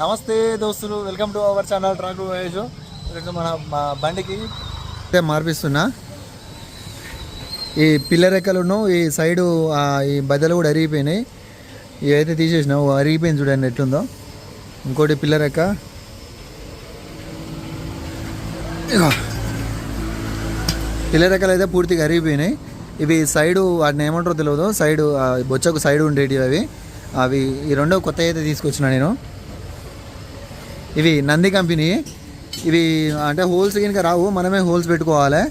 నమస్తే దోస్తులు welcome to our channel track voyage ఇక్కడ మన మా బండికి మార్పిస్తున్నా. ఈ పిల్లర్ రెక్కలను ఈ సైడు ఈ బదలు కూడా అరిగిపోయినాయి. ఇవైతే తీసేసినావు అరిగిపోయింది చూడండి ఎట్లుందో. ఇంకోటి పిల్లర్ రెక్క. పిల్లర్ రెక్కలు అయితే పూర్తిగా అరిగిపోయినాయి. ఇవి సైడు వాటిని ఏమంటారో తెలియదు సైడు బొచ్చకు సైడ్ ఉండేటివి అవి. అవి ఈ రెండో కొత్త అయితే తీసుకొచ్చిన నేను. ఇవి నంది కంపెనీ. ఇవి అంటే హోల్స్ కనుక రావు మనమే హోల్స్ పెట్టుకోవాలి.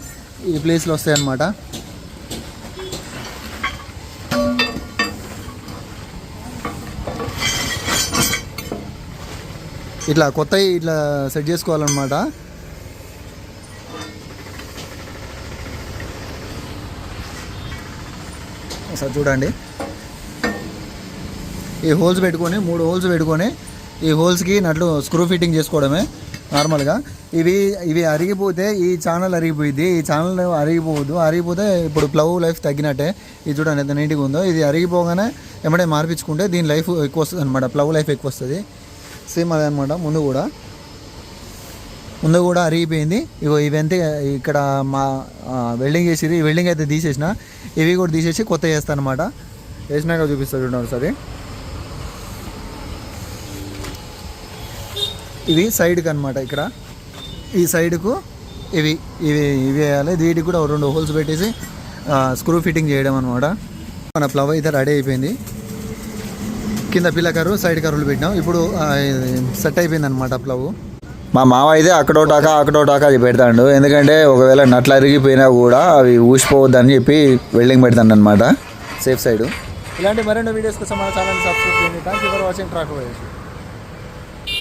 ఈ ప్లేస్లో వస్తాయి అన్నమాట ఇట్లా కొత్తవి ఇట్లా సెట్ చేసుకోవాలన్నమాట. ఒకసారి చూడండి. ఈ హోల్స్ పెట్టుకొని మూడు హోల్స్ పెట్టుకొని ఈ హోల్స్కి నట్లు స్క్రూ ఫిట్టింగ్ చేసుకోవడమే నార్మల్గా. ఇవి ఇవి అరిగిపోతే ఈ ఛానల్ అరిగిపోయింది ఈ ఛానల్ అరిగిపోవద్దు. అరిగిపోతే ఇప్పుడు ప్లవ్ లైఫ్ తగ్గినట్టే. ఇది చూడండి ఎంత నీట్గా ఉందో. ఇది అరిగిపోగానే ఎమ్మడే మార్పించుకుంటే దీని లైఫ్ ఎక్కువ వస్తుంది అనమాట ప్లవ్ లైఫ్ ఎక్కువ వస్తుంది. సేమ్ అదే అనమాట ముందు కూడా. ముందు కూడా అరిగిపోయింది. ఇగో ఇవంతే ఇక్కడ మా వెల్డింగ్ చేసిరి ఈ వెల్డింగ్ అయితే తీసేసిన. ఇవి కూడా తీసేసి కొత్త చేస్తాను అనమాట వేసినాక చూపిస్తాను చూడండి ఒకసారి. ఇవి సైడ్కి అనమాట ఇక్కడ. ఈ సైడ్కు ఇవి ఇవి ఇవి వేయాలి. వీటికి కూడా రెండు హోల్స్ పెట్టేసి స్క్రూ ఫిట్టింగ్ చేయడం అనమాట మన ప్లవ్ అయితే రెడీ అయిపోయింది. కింద పిల్ల కర్రు సైడ్ కర్రులు పెట్టినాం. ఇప్పుడు సెట్ అయిపోయింది అనమాట ప్లవ్. మా మామ అయితే అక్కడో టాకా అక్కడో టాకా అది పెడతాడు. ఎందుకంటే ఒకవేళ నట్లు అరిగిపోయినా కూడా అవి ఊసిపోవద్దని చెప్పి వెల్డింగ్ పెడతాడు అనమాట సేఫ్ సైడ్ ఇలాంటి మరెన్నో వీడియోస్ కోసం మన ఛానల్ సబ్స్క్రైబ్ చేయండి. Thank you for watching track